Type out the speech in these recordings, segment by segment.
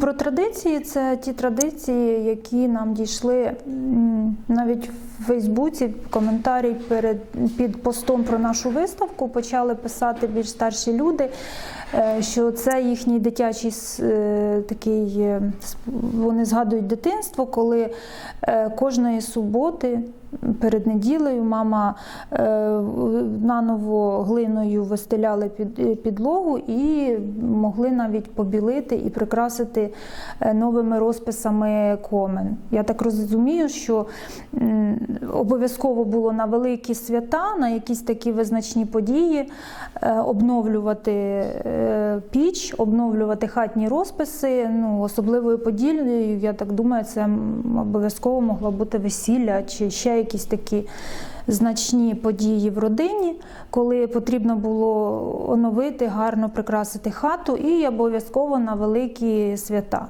Про традиції це ті традиції, які нам дійшли навіть в Фейсбуці. Коментарі перед під постом про нашу виставку почали писати більш старші люди, е, що це їхній дитячий е, такий. е, Вони згадують дитинство, коли кожної суботи. Перед неділею мама е, наново глиною вистеляли під, підлогу і могли навіть побілити і прикрасити е, новими розписами комен. Я так розумію, що обов'язково було на великі свята, на якісь такі визначні події е, обновлювати піч, обновлювати хатні розписи. Ну, особливою подією, я так думаю, це обов'язково могло бути весілля чи ще якісь такі. Значні події в родині, коли потрібно було оновити, гарно прикрасити хату, і обов'язково на великі свята.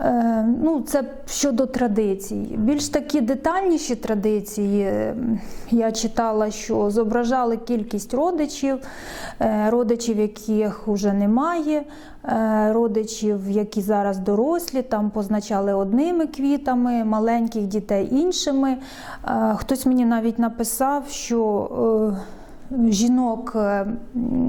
Е, Ну, це щодо традицій. Більш такі детальніші традиції. е, Я читала, що зображали кількість родичів, е, родичів, яких вже немає, родичів, які зараз дорослі, там позначали одними квітами, маленьких дітей іншими. Хтось мені навіть написав, що. Жінок е,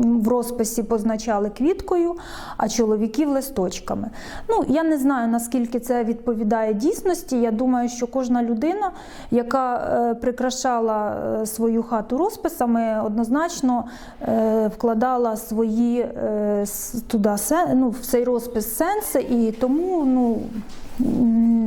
в розписі позначали квіткою, а чоловіків листочками. Ну, я не знаю, наскільки це відповідає дійсності. Я думаю, що кожна людина, яка е, прикрашала е, свою хату розписами, однозначно вкладала свої туди, ну, в цей розпис сенси, і тому ну,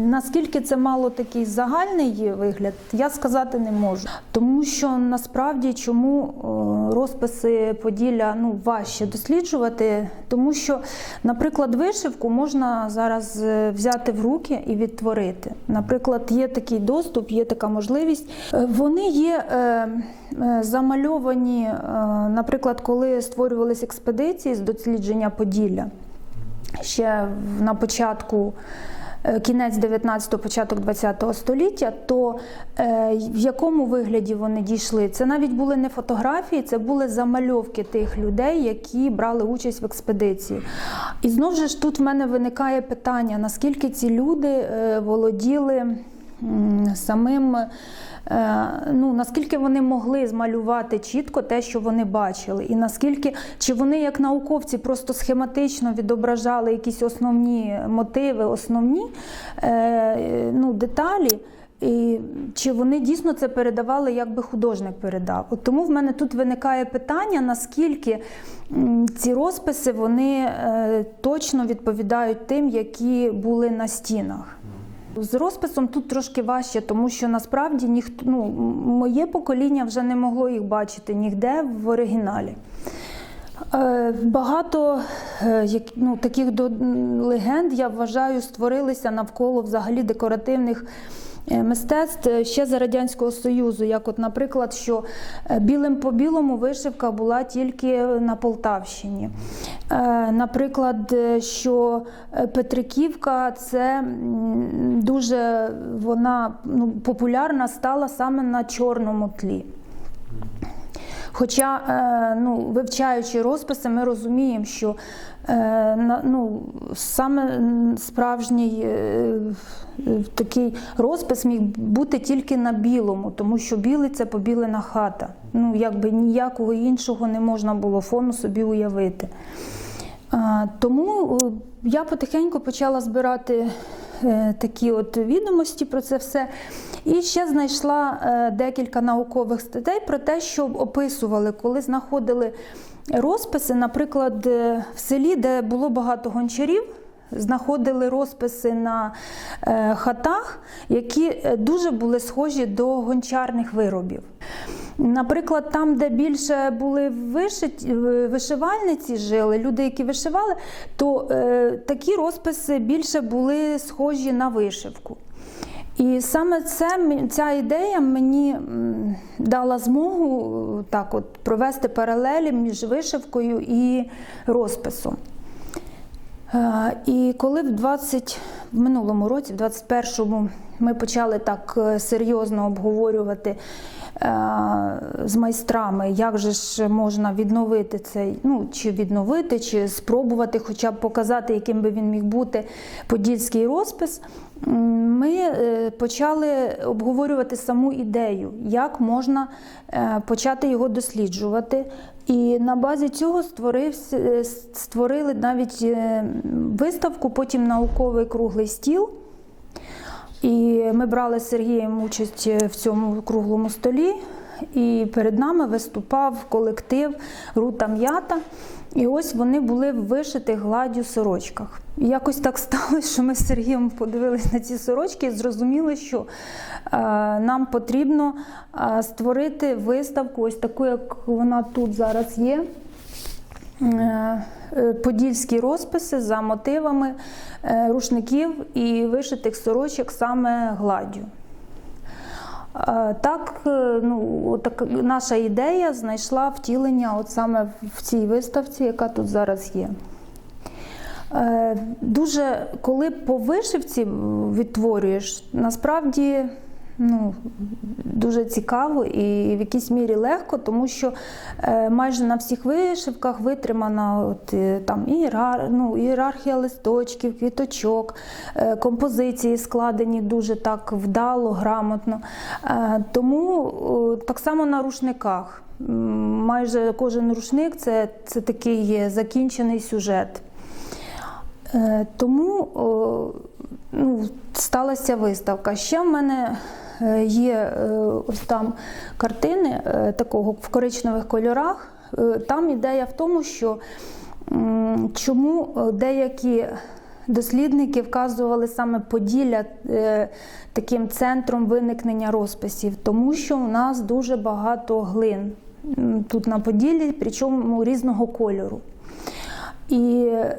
Наскільки це мало такий загальний вигляд, я сказати не можу. Тому що насправді чому е, розписи Поділля ну, важче досліджувати, тому що, наприклад, вишивку можна зараз е, взяти в руки і відтворити. Наприклад, є такий доступ, є така можливість. Е, Вони є замальовані, наприклад, коли створювалися експедиції з дослідження Поділля ще на початку. Е, Кінець 19-го, початок 20-го століття, то е, в якому вигляді вони дійшли? Це навіть були не фотографії, це були замальовки тих людей, які брали участь в експедиції. І знову ж тут в мене виникає питання: наскільки ці люди е, володіли самим. Е, Ну, наскільки вони могли змалювати чітко те, що вони бачили, і наскільки чи вони, як науковці, просто схематично відображали якісь основні мотиви, основні е, ну, деталі, і чи вони дійсно це передавали, як би художник передав? От тому в мене тут виникає питання, наскільки ці розписи вони е, точно відповідають тим, які були на стінах. З розписом тут трошки важче, тому що насправді ніхто ну, моє покоління вже не могло їх бачити ніде в оригіналі. Е, Багато е, ну, таких легенд, я вважаю, створилися навколо взагалі декоративних мистецтв е, ще за Радянського Союзу. Як, от, наприклад, що е, білим по білому вишивка була тільки на Полтавщині. Е, Наприклад, е, що е, Петриківка це дуже вона ну, популярна стала саме на чорному тлі. Хоча, е, ну, вивчаючи розписи, ми розуміємо, що е, ну, саме справжній е, такий розпис міг бути тільки на білому, тому що білий це побілена хата. Ну, якби ніякого іншого не можна було фону собі уявити. Тому я потихеньку почала збирати такі от відомості про це все. І ще знайшла е, декілька наукових статей про те, що описували, коли знаходили розписи, наприклад, е, в селі, де було багато гончарів. Знаходили розписи на е, хатах, які е, дуже були схожі до гончарних виробів. Наприклад, там, де більше були вишиті, вишивальниці жили, люди, які вишивали, то е, такі розписи більше були схожі на вишивку. І саме це, ця ідея мені дала змогу е, так от, провести паралелі між вишивкою і розписом. Е, І коли в 20, в минулому році, в 21-му, ми почали так е, серйозно обговорювати е, з майстрами, як же ж можна відновити цей, ну чи відновити, чи спробувати, хоча б показати, яким би він міг бути подільський розпис. Ми е, почали обговорювати саму ідею, як можна е, почати його досліджувати. І на базі цього створився, е, створили навіть виставку, потім науковий круглий стіл. І ми брали з Сергієм участь в цьому круглому столі. І перед нами виступав колектив Рута М'ята. І ось вони були в вишитих гладдю сорочках. І якось так сталося, що ми з Сергієм подивилися на ці сорочки і зрозуміли, що е, нам потрібно е, створити виставку, ось таку, як вона тут зараз є. Е, е, Подільські розписи за мотивами е, рушників і вишитих сорочок саме гладдю. Е, Так, е, ну, так, наша ідея знайшла втілення от саме в цій виставці, яка тут зараз є. Е, Дуже, коли по вишивці відтворюєш, насправді ну, дуже цікаво і в якійсь мірі легко, тому що е, майже на всіх вишивках витримана от, е, там, ієрар, ну, ієрархія листочків, квіточок, е, композиції складені дуже так вдало, грамотно. Тому так само на рушниках. Майже кожен рушник це, це такий закінчений сюжет. Тому ну, сталася виставка. Ще в мене є е, ось там картини е, такого в коричневих кольорах. Е, Там ідея в тому, що чому е, деякі дослідники вказували саме Поділля е, таким центром виникнення розписів, тому що у нас дуже багато глин тут на Поділлі, причому різного кольору. І е,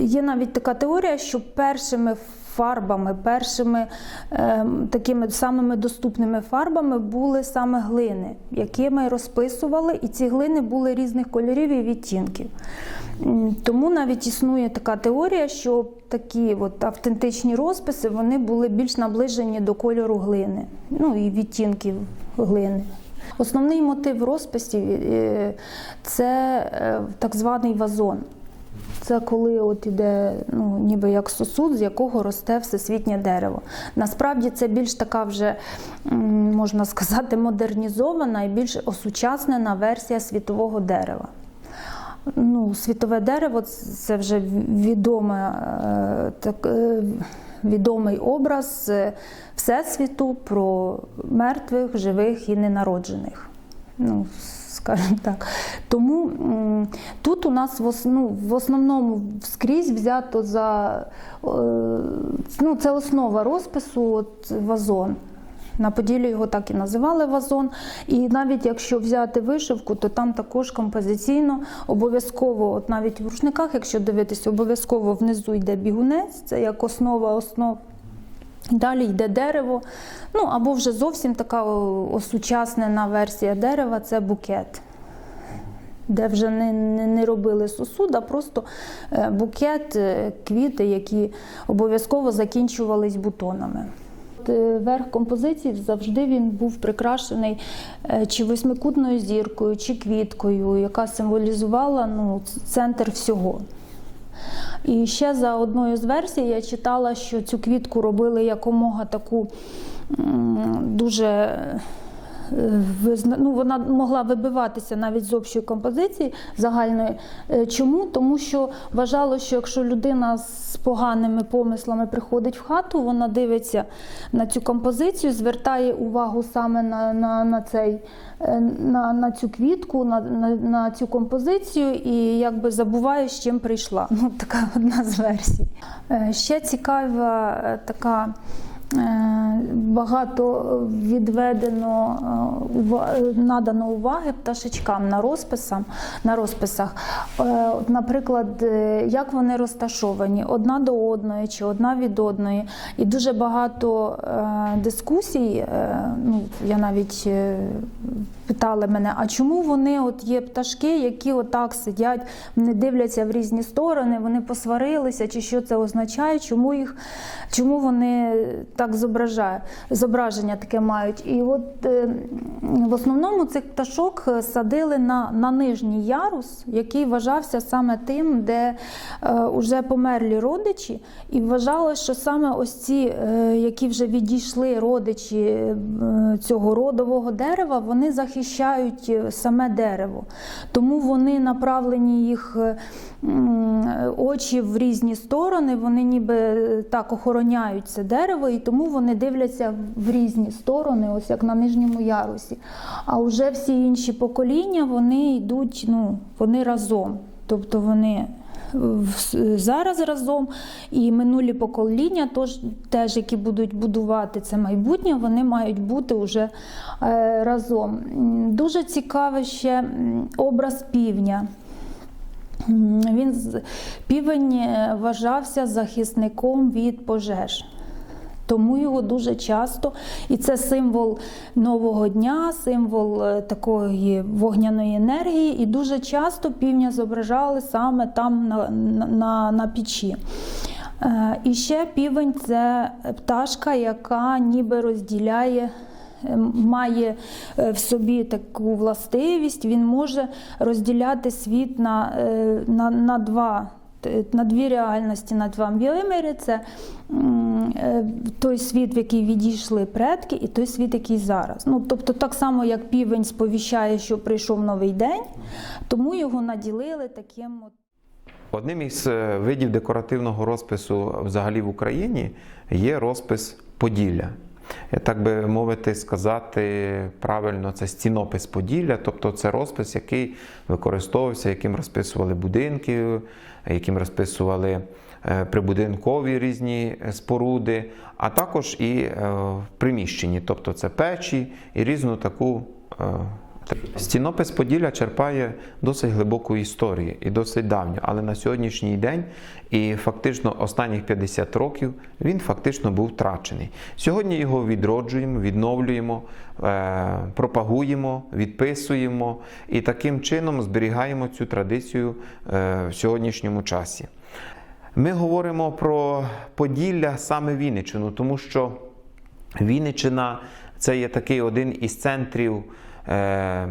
є навіть така теорія, що першими фарбами, першими е, такими самими доступними фарбами були саме глини, якими розписували, і ці глини були різних кольорів і відтінків. Тому навіть існує така теорія, що такі от автентичні розписи вони були більш наближені до кольору глини, ну і відтінків глини. Основний мотив розписів е, це е, так званий вазон. Це коли от іде ну, ніби як сосуд, з якого росте всесвітнє дерево. Насправді це більш така вже, можна сказати, модернізована і більш осучаснена версія світового дерева. Ну, світове дерево це вже відоме, е, так, е, відомий образ Всесвіту про мертвих, живих і ненароджених. Ну, скажімо так. Тому тут у нас в, ну, в основному скрізь взято за е, ну, це основа розпису от, вазон. На Поділі його так і називали вазон. І навіть якщо взяти вишивку, то там також композиційно обов'язково, от навіть в рушниках, якщо дивитися, обов'язково внизу йде бігунець, це як основа основ. Далі йде дерево, ну або вже зовсім така осучаснена версія дерева це букет, де вже не, не, не робили сосуд, а просто е, букет, е, квіти, які обов'язково закінчувались бутонами. Е, Верх композиції завжди він був прикрашений чи восьмикутною зіркою, чи квіткою, яка символізувала ну, центр всього. І ще за одною з версій я читала, що цю квітку робили якомога таку дуже. Ну, вона могла вибиватися навіть з общої композиції загальної. Е, Чому? Тому що вважало, що якщо людина з поганими помислами приходить в хату, вона дивиться на цю композицію, звертає увагу саме на, на, на, цей, е, на, на цю квітку, на, на, на цю композицію і якби забуває, з чим прийшла. Ну, така одна з версій. Е, Ще цікава така Багато відведено е, надано уваги пташечкам на розписам, на розписах. Е, Наприклад, е, як вони розташовані одна до одної чи одна від одної. І дуже багато е, дискусій. е, Ну, я навіть е, питали мене, а чому вони от є пташки, які отак сидять, вони дивляться в різні сторони, вони посварилися, чи що це означає, чому їх, чому вони так зображають, зображення таке мають. І от е, в основному цих пташок е, садили на, на нижній ярус, який вважався саме тим, де е, уже померлі родичі, і вважалося, що саме ось ці, е, які вже відійшли родичі е, цього родового дерева, вони захищають е, саме дерево. Тому вони направлені їх е, очі в різні сторони, вони ніби е, так охороняють це дерево, і тому вони дивляться в різні сторони, ось як на нижньому ярусі. А вже всі інші покоління вони йдуть, ну, вони разом. Тобто вони зараз разом, і минулі покоління, тож, теж, які будуть будувати це майбутнє, вони мають бути вже е, разом. Дуже цікавий ще образ півня. Він півень е, вважався захисником від пожеж. Тому його дуже часто, і це символ нового дня, символ е, такої вогняної енергії, і дуже часто півня зображали саме там на, на, на печі. Е, І ще півень це пташка, яка ніби розділяє. е, Має в собі таку властивість, він може розділяти світ на, на, на два на дві реальності, на два виміри. Це той світ, в який відійшли предки, і той світ, який зараз. Ну, тобто, так само, як півень сповіщає, що прийшов новий день, тому його наділили таким. Одним із е, видів декоративного розпису взагалі в Україні є розпис Поділля. Я так би мовити, сказати правильно, це стінопис Поділля, тобто це розпис, який використовувався, яким розписували будинки, яким розписували е, прибудинкові різні е, споруди, а також і е, в приміщенні, тобто це печі і різну таку. е, Стінопис Поділля черпає досить глибоку історію і досить давню, але на сьогоднішній день і фактично останніх 50 років він фактично був втрачений. Сьогодні його відроджуємо, відновлюємо, е, пропагуємо, відписуємо і таким чином зберігаємо цю традицію е, в сьогоднішньому часі. Ми говоримо про Поділля саме Вінниччину, тому що Вінниччина це є такий один із центрів е,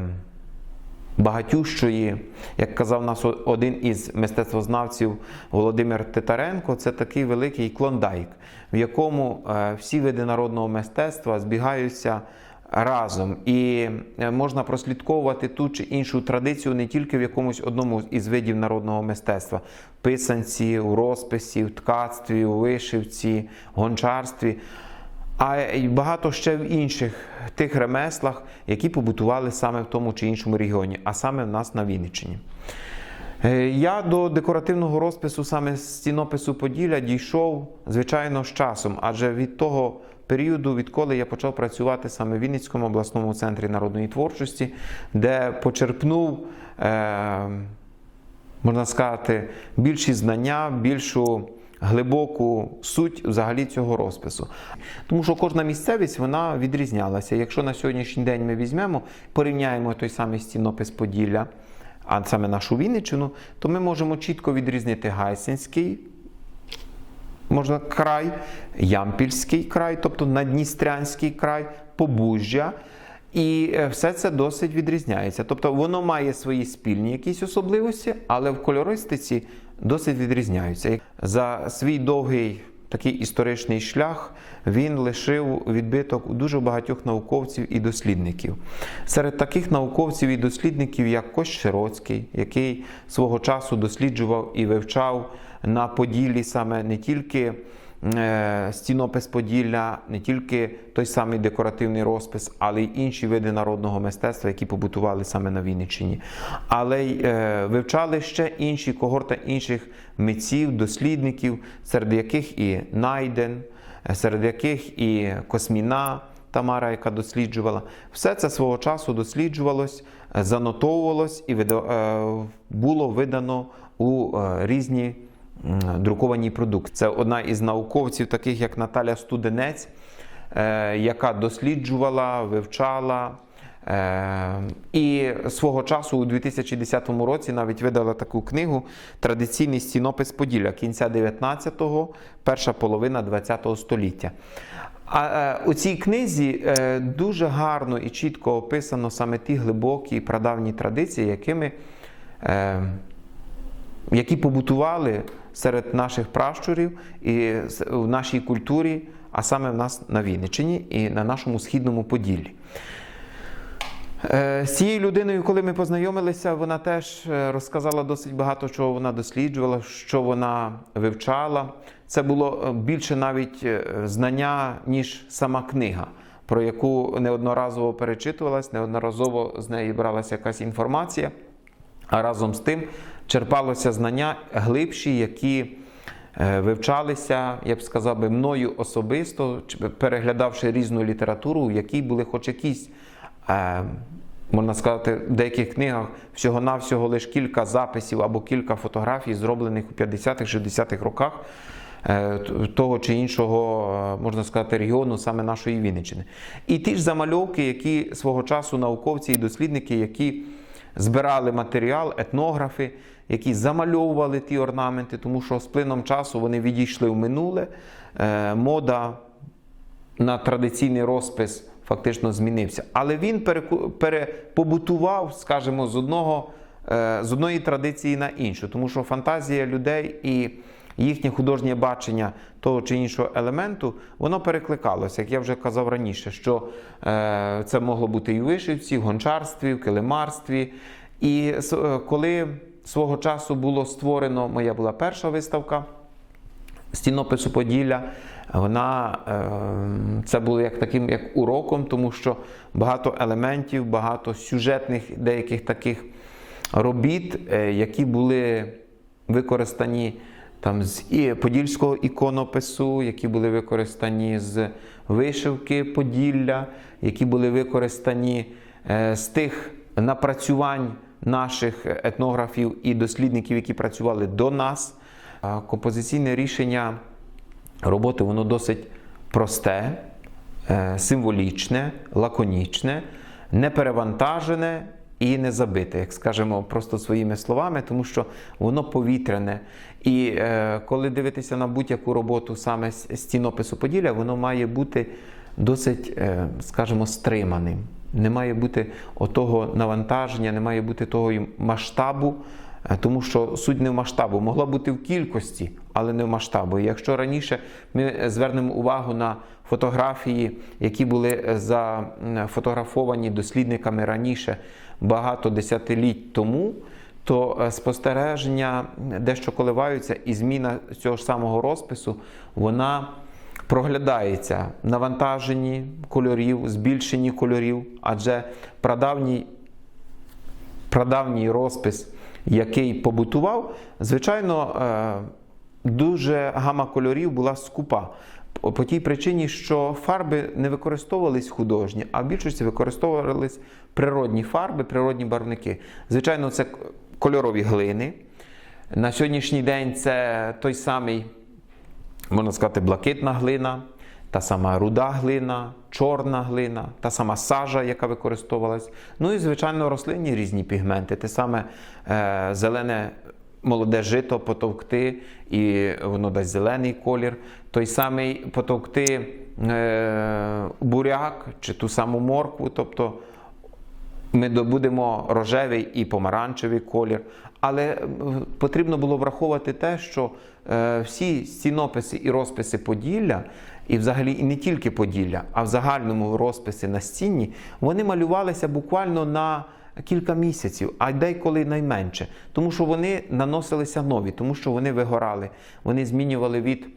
багатющої, як казав нас один із мистецтвознавців Володимир Титаренко, це такий великий клондайк, в якому е, всі види народного мистецтва збігаються. Разом і е, можна прослідковувати ту чи іншу традицію не тільки в якомусь одному із видів народного мистецтва: писанці, у розписі, в ткацтві, у вишивці, гончарстві, а й багато ще в інших тих ремеслах, які побутували саме в тому чи іншому регіоні, а саме в нас на Вінниччині. Е, Я до декоративного розпису саме з стінопису Поділля дійшов, звичайно, з часом, адже від того періоду, відколи я почав працювати саме в Вінницькому обласному центрі народної творчості, де почерпнув, е, можна сказати, більші знання, більшу глибоку суть взагалі цього розпису. Тому що кожна місцевість вона відрізнялася. Якщо на сьогоднішній день ми візьмемо, порівняємо той самий стінопис Поділля, а саме нашу Вінниччину, то ми можемо чітко відрізнити Гайсинський можна край, Ямпільський край, тобто Надністрянський край, Побужжя. І е, все це досить відрізняється. Тобто воно має свої спільні якісь особливості, але в кольористиці досить відрізняються. За свій довгий такий історичний шлях він лишив відбиток у дуже багатьох науковців і дослідників. Серед таких науковців і дослідників, як Кость Широцький, який свого часу досліджував і вивчав на Поділлі саме не тільки е, стінопис Поділля, не тільки той самий декоративний розпис, але й інші види народного мистецтва, які побутували саме на Вінниччині. Але й е, вивчали ще інші когорти інших митців, дослідників, серед яких і Найден. серед яких і Косміна Тамара, яка досліджувала. Все це свого часу досліджувалось, занотовувалось і е, було видано у різні м, друковані продукти. Це одна із науковців, таких як Наталя Студенець, е, яка досліджувала, вивчала. Е, І свого часу у 2010 році навіть видала таку книгу Традиційний стінопис Поділля кінця 19-го, перша половина 20-го століття. А е, у цій книзі дуже гарно і чітко описано саме ті глибокі прадавні традиції, якими які побутували серед наших пращурів і в нашій культурі, а саме в нас на Вінниччині і на нашому східному Поділлі. Е, З цією людиною, коли ми познайомилися, вона теж е, розказала досить багато, чого вона досліджувала, що вона вивчала. Це було е, більше навіть знання, ніж сама книга, про яку неодноразово перечитувалась, неодноразово з неї бралася якась інформація. А разом з тим черпалося знання глибші, які е, вивчалися, я б сказав би, мною особисто, переглядавши різну літературу, в якій були хоч якісь, е, можна сказати, в деяких книгах всього-навсього лише кілька записів або кілька фотографій, зроблених у 50-60-х роках. е, Того чи іншого, можна сказати, регіону, саме нашої Вінниччини. І ті ж замальовки, які свого часу науковці і дослідники, які збирали матеріал, етнографи, які замальовували ті орнаменти, тому що з плином часу вони відійшли в минуле. Е, Мода на традиційний розпис фактично змінився. Але він перепобутував, скажімо, з одного. е, З одної традиції на іншу, тому що фантазія людей і їхнє художнє бачення того чи іншого елементу, воно перекликалося, як я вже казав раніше, що е, це могло бути і в вишивці, в гончарстві, в килимарстві. І е, коли свого часу було створено, моя була перша виставка стінопису Поділля, вона е, це було як таким як уроком, тому що багато елементів, багато сюжетних деяких таких робіт, які були використані там з подільського іконопису, які були використані з вишивки Поділля, які були використані е, з тих напрацювань наших етнографів і дослідників, які працювали до нас. Композиційне рішення роботи воно досить просте, е, символічне, лаконічне, неперевантажене і не забите, як скажемо просто своїми словами, тому що воно повітряне. І е, коли дивитися на будь-яку роботу саме з стінопису Поділля, воно має бути досить, е, скажімо, стриманим. Не має бути отого навантаження, не має бути того масштабу, Е, Тому що суть не в масштабу, могла бути в кількості, але не в масштабу. І Якщо раніше ми звернемо увагу на фотографії, які були е, зафотографовані дослідниками раніше багато десятиліть тому, то е, спостереження дещо коливаються, і зміна цього ж самого розпису вона проглядається в навантаженні кольорів, збільшенні кольорів, адже прадавній прадавній розпис, який побутував, звичайно, е, дуже гама кольорів була скупа. По тій причині, що фарби не використовувались художні, а в більшості використовувались природні фарби, природні барвники. Звичайно, це кольорові глини. На сьогоднішній день це той самий можна сказати, блакитна глина, та сама руда глина, чорна глина, та сама сажа, яка використовувалась. Ну і, звичайно, рослинні різні пігменти. Те саме е, зелене молоде жито потовкти, і воно дасть зелений колір. Той самий потовкти е, буряк чи ту саму моркву. тобто ми добудемо рожевий і помаранчевий колір. Але е, потрібно було враховувати те, що е, всі стінописи і розписи Поділля, і взагалі і не тільки Поділля, а в загальному розписи на стіні, вони малювалися буквально на кілька місяців, а деколи найменше. Тому що вони наносилися нові, тому що вони вигорали, вони змінювали від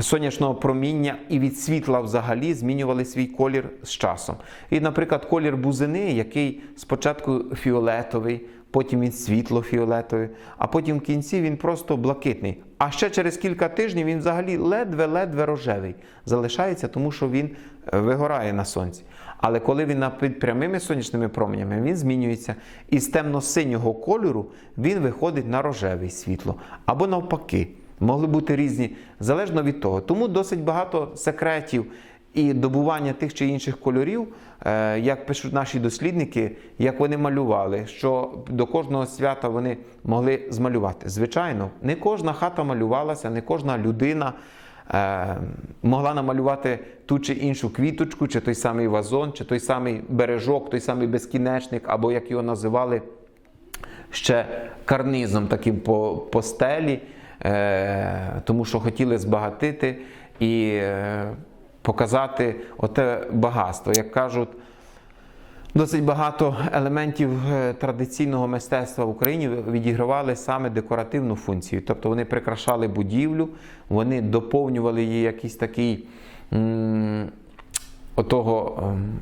сонячного проміння і від світла взагалі змінювали свій колір з часом. І, наприклад, колір бузини, який спочатку фіолетовий, потім він світло-фіолетовий, а потім в кінці він просто блакитний. А ще через кілька тижнів він взагалі ледве-ледве рожевий залишається, тому що він е, вигорає на сонці. Але коли він під прямими сонячними променями, він змінюється. І з темно-синього кольору він виходить на рожевий світло. Або навпаки. Могли бути різні, залежно від того. Тому досить багато секретів і добування тих чи інших кольорів, е, як пишуть наші дослідники, як вони малювали, що до кожного свята вони могли змалювати. Звичайно, не кожна хата малювалася, не кожна людина е, могла намалювати ту чи іншу квіточку, чи той самий вазон, чи той самий бережок, той самий безкінечник, або як його називали ще карнизом таким по, по стелі, тому що хотіли збагатити і е, показати оте багатство. Як кажуть, досить багато елементів е, традиційного мистецтва в Україні відігравали саме декоративну функцію. Тобто вони прикрашали будівлю, вони доповнювали її якийсь такий. Отого ем,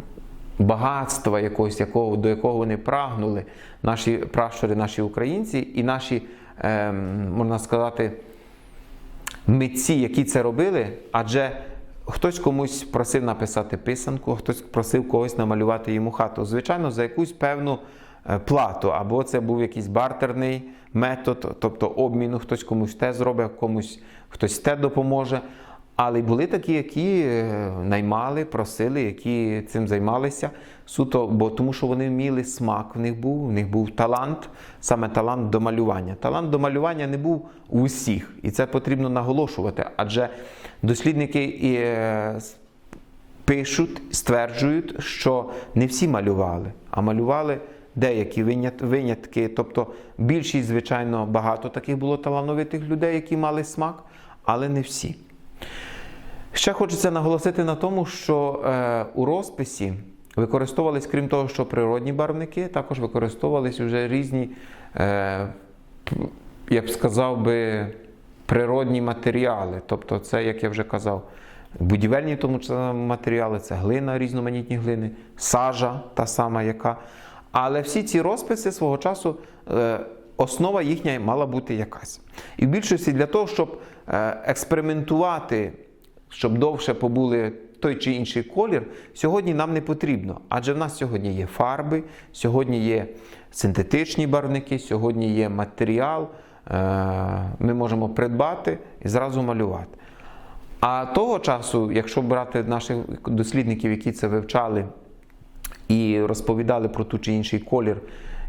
багатства якогось, якого, до якого вони прагнули, наші пращури, наші українці і наші, можна сказати, митці, які це робили, адже хтось комусь просив написати писанку, хтось просив когось намалювати йому хату. Звичайно, за якусь певну е, плату, або це був якийсь бартерний метод, тобто обміну, хтось комусь те зробить, комусь хтось те допоможе. Але були такі, які е, наймали, просили, які цим займалися суто, бо тому що вони вміли смак, в них був, в них був талант, саме талант до малювання. Талант до малювання не був у всіх, і це потрібно наголошувати. Адже дослідники і е, пишуть, стверджують, що не всі малювали, а малювали деякі винятки. Тобто більшість, звичайно, багато таких було талановитих людей, які мали смак, але не всі. Ще хочеться наголосити на тому, що е, у розписі використовувались, крім того, що природні барвники, також використовувались вже різні, е, я б сказав би, природні матеріали. Тобто, це, як я вже казав, будівельні тому матеріали, це глина, різноманітні глини, сажа, та сама яка. Але всі ці розписи свого часу. Е, Основа їхня мала бути якась. І в більшості для того, щоб е, експериментувати щоб довше побули той чи інший колір, сьогодні нам не потрібно. Адже в нас сьогодні є фарби, сьогодні є синтетичні барвники, сьогодні є матеріал, е, ми можемо придбати і зразу малювати. А того часу, якщо брати наших дослідників, які це вивчали і розповідали про ту чи інший колір,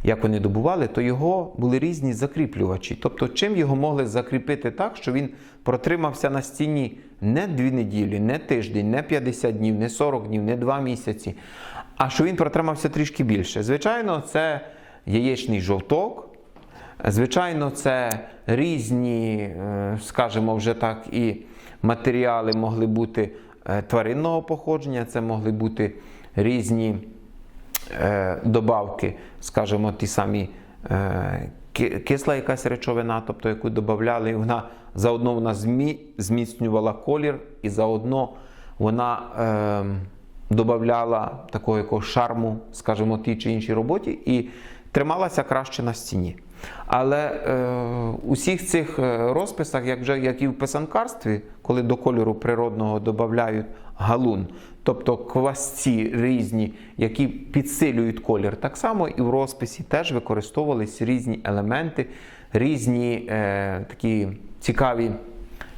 як вони добували, то його були різні закріплювачі. Тобто, чим його могли закріпити так, що він протримався на стіні не дві неділі, не тиждень, не 50 днів, не 40 днів, не 2 місяці, а що він протримався трішки більше. Звичайно, це яєчний жовток. Звичайно, це різні, е, скажімо, вже так, і матеріали могли бути е, тваринного походження, це могли бути різні е, добавки, скажімо, ті самі кисла якась речовина, тобто яку додавали, вона заодно вона зміцнювала колір, і заодно вона е, додавала такого якогось шарму, скажімо, тій чи іншій роботі, і трималася краще на стіні. Але е, у всіх цих е, розписах, як вже як і в писанкарстві, коли до кольору природного додають галун, тобто квасці різні, які підсилюють колір, так само і в розписі теж використовувались різні елементи, різні е, такі цікаві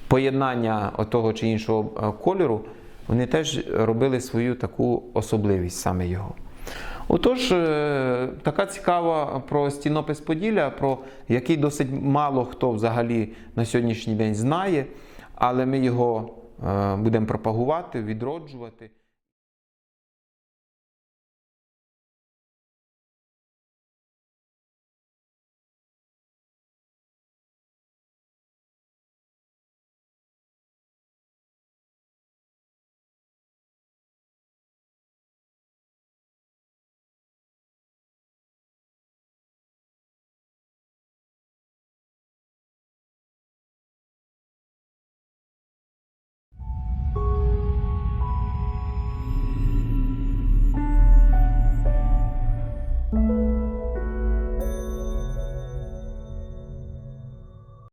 поєднання того чи іншого е, кольору, вони теж робили свою таку особливість саме його. Отож, е, така цікава про стінопис Поділля, про який досить мало хто взагалі на сьогоднішній день знає, але ми його е, будемо пропагувати, відроджувати.